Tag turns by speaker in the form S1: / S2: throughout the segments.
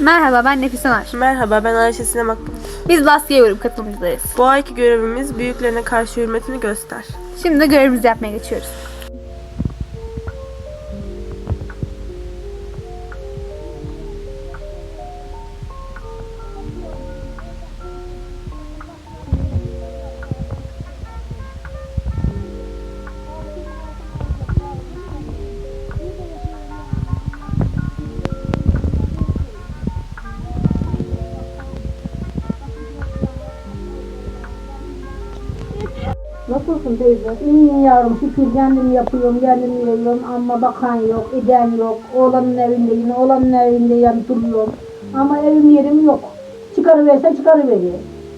S1: Merhaba ben Nefise Nar.
S2: Merhaba ben Ayşe Sinem Akbulut.
S1: Biz Laskiye grup katılımcılarıyız.
S2: Bu ayki görevimiz büyüklerine karşı hürmetini göster.
S1: Şimdi görevimizi yapmaya geçiyoruz.
S3: Nasılsın teyze? İyiyim yavrum şükür kendim yapıyorum, kendim yiyorum ama bakan yok, eden yok. Oğlanın evinde yine, oğlanın evinde yanıp duruyorum. Ama evim yerim yok. Çıkarıverse çıkarıveriyor.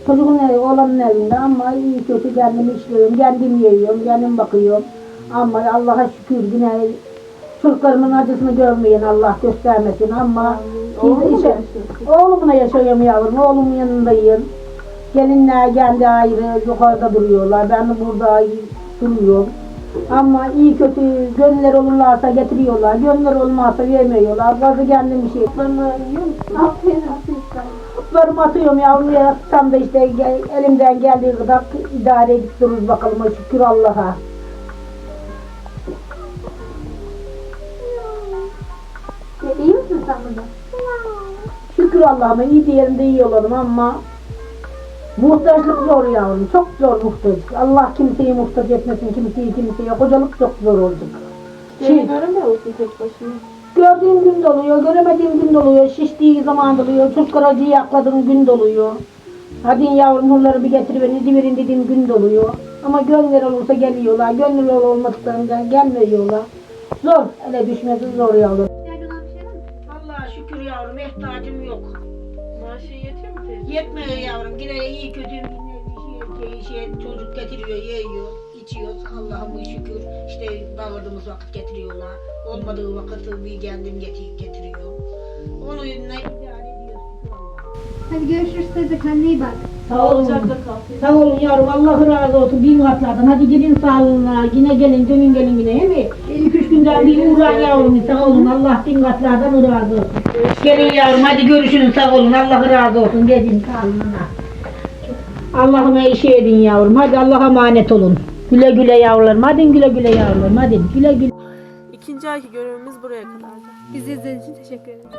S3: Çocuğun evi, oğlanın evinde ama iyi kötü kendim işliyorum, kendim yiyorum, kendim bakıyorum. Ama Allah'a şükür yine çocuklarımın acısını görmeyin Allah göstermesin ama biz işe, oğlumla yaşıyorum yavrum, oğlumun yanındayım. Gelinler kendi ayrı yukarıda duruyorlar. Ben de burada duruyorum. Ama iyi kötü gönüller olurlarsa getiriyorlar. Gönüller olmazsa vermiyorlar. Bazı kendim bir şey. Bana yiyor musun? Atlarımı atıyorum yavrum ya. Tam da işte elimden geldiği kadar idare edip dururuz bakalım. Şükür Allah'a.
S4: İyi misin sen burada?
S3: Şükür Allah'ıma iyi diyelim iyi olalım ama muhtaçlık zor yavrum. Çok zor muhtaçlık. Allah kimseyi muhtaç etmesin kimseyi kimseye. Kocalık çok zor olacak. Şey,
S2: göremiyor musun tek başına?
S3: gördüğüm gün doluyor, göremediğim gün doluyor, şiştiği zaman doluyor, çocuklar acıyı yakladığım gün doluyor. Hadi yavrum bunları bir getiriverin, verin dediğim gün doluyor. Ama gönüller olursa geliyorlar, gönüller olmadıklarında gelmiyorlar. Zor, hele düşmesi zor yavrum. Yetmiyor yavrum. Yine iyi kötü yine bir şey, şey, çocuk getiriyor, yiyor, içiyoruz. Allah'ıma şükür. İşte bağırdığımız vakit getiriyorlar. Olmadığı vakit bir kendim getir, getiriyor. Onu ne idare ediyoruz şükür Allah'a.
S4: Hadi görüşürüz teyze kendine iyi bak.
S3: Sağ olun. Sağ olun yavrum. Allah razı olsun. Bin katlardan. Hadi gidin sağlığına. Yine gelin, dönün gelin yine. He mi? Günden bir uğran yavrum. Sağ olun. Allah katlardan razı olsun. Gelin yavrum. Hadi görüşün. Sağ olun. Allah razı olsun. Gelin sağlığına. Allah'ıma işe edin yavrum. Hadi Allah'a emanet olun. Güle güle yavrularım. Hadi güle güle yavrularım. Hadi güle güle.
S2: İkinci ayki görevimiz buraya kadardı.
S1: Bizi izlediğiniz için teşekkür ederim.